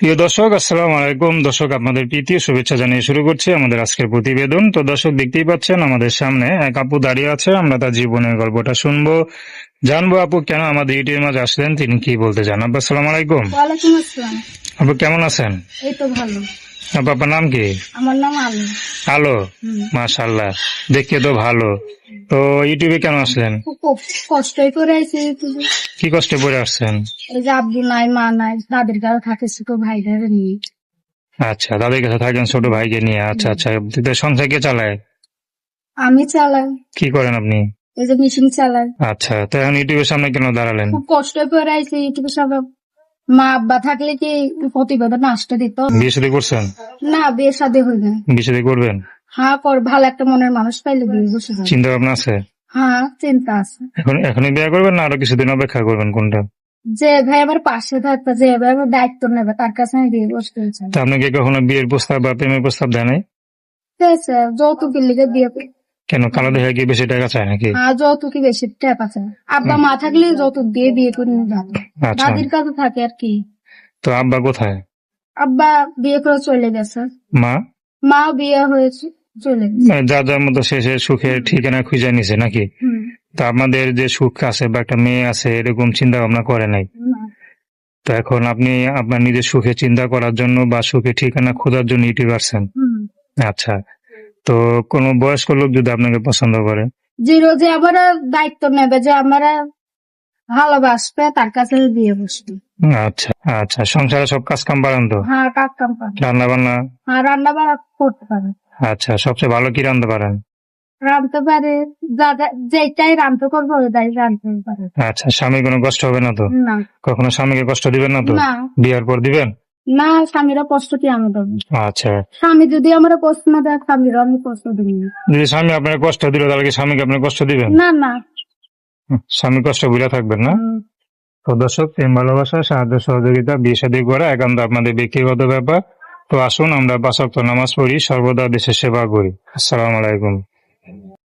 প্রিয় দর্শক আসসালাম আলাইকুম। দর্শক আপনাদের প্রীতি শুভেচ্ছা জানিয়ে শুরু করছি আমাদের আজকের প্রতিবেদন। তো দর্শক দেখতেই পাচ্ছেন আমাদের সামনে এক আপু দাঁড়িয়ে আছে। আমরা তার জীবনের গল্পটা শুনব জানব আপু কেন আমাদের ইউটিউবের মাঝে আসলেন তিনি কি বলতে চান? আপু আসসালাম আলাইকুম। আপু কেমন আছেন? এই তো ভালো। আপু আপনার নাম কি? আমার নাম আলু আলো। মাশাল্লাহ দেখতে তো ভালো। তো ইউটিউবে কেন আসলেন? খুব কষ্টই করে আছি কি কষ্টে পড়ে আসছেন? এই যে আব্বু নাই মা নাই দাদির কাছে থাকে ছোট ভাইদের নিয়ে। আচ্ছা তাদের কাছে থাকেন ছোট ভাইকে নিয়ে। আচ্ছা আচ্ছা। সংসার কে চালায়? আমি চালাই। কি করেন আপনি? এই যে মেশিন চালাই। আচ্ছা তো এখন ইউটিউবের সামনে কেন দাঁড়ালেন? খুব কষ্ট করে আছি এটুকু সব মা আব্বা থাকলে কি প্রতিবেদন নষ্ট দিত? বিয়ে শাদী করছেন? না বিয়ে হই না বিয়ে শাদী করবেন? হ্যাঁ কর ভালো একটা মনের মানুষ পাইলে বিয়ে বসে চিন্তা ভাবনা আছে? হ্যাঁ চিন্তা আছে। এখন এখনই বিয়ে করবেন না আরও কিছুদিন অপেক্ষা করবেন কোনটা? যে ভাই আমার পাশে থাকবে যে ভাই আমার দায়িত্ব নেবে তার কাছে আমি বিয়ে বসতে চাই। কি কখনো বিয়ের প্রস্তাব বা প্রেমের প্রস্তাব দেয় নাই? ঠিক আছে যৌতুকের লিগে বিয়ে। কেন কালো দেখে কি বেশি টাকা চায় নাকি? আর যৌতুকই বেশি আছে। আব্বা মা থাকলে যৌতুক দিয়ে বিয়ে করে আচ্ছা। দাদির কাছে থাকে আর কি। তো আব্বা কোথায়? আব্বা বিয়ে করে চলে গেছে। মা? মা বিয়ে হয়েছে চলে গেছে। মানে যার যার মতো শেষে সুখে ঠিকানা খুঁজে নিছে নাকি? তো আপনাদের যে সুখ আছে বা একটা মেয়ে আছে এরকম চিন্তা ভাবনা করে নাই? তো এখন আপনি আপনার নিজের সুখে চিন্তা করার জন্য বা সুখে ঠিকানা খোঁজার জন্য ইউটিউব আসছেন? আচ্ছা। তো কোনো বয়স্ক লোক যদি আপনাকে পছন্দ করে? জিরো যে আমার দায়িত্ব নেবে যে আমরা ভালোবাসবে তার কাছে বিয়ে বসবে। আচ্ছা আচ্ছা সংসারে সব কাজ কাম পারেন তো? হ্যাঁ কাক কাম পারে রান্না বান্না হ্যাঁ রান্না বাড়া করতে পারে আচ্ছা সবচেয়ে ভালো কি রান্না পারেন? রাঁধতে পারে যেটাই রাঁধতে করব ওটাই রাঁধতে পারে আচ্ছা স্বামী কোনো কষ্ট হবে না তো? না। কখনো স্বামীকে কষ্ট দিবেন না তো? না। বিয়ার পর দিবেন? না স্বামীরা কষ্ট কি আমি দেবো। আচ্ছা। স্বামী যদি আমার কষ্ট না দেয় স্বামীরা আমি কষ্ট দিই। যদি স্বামী আপনার কষ্ট দিল তাহলে কি স্বামীকে আপনি কষ্ট দিবেন? না না। স্বামী কষ্ট বুঝে থাকবেন না। তো দর্শক প্রেম ভালোবাসা সাহায্য সহযোগিতা বিয়ে শাদী করা একান্ত আপনাদের ব্যক্তিগত ব্যাপার। তো আসুন আমরা ওয়াক্ত নামাজ পড়ি সর্বদা দেশের সেবা করি। আসসালামু আলাইকুম।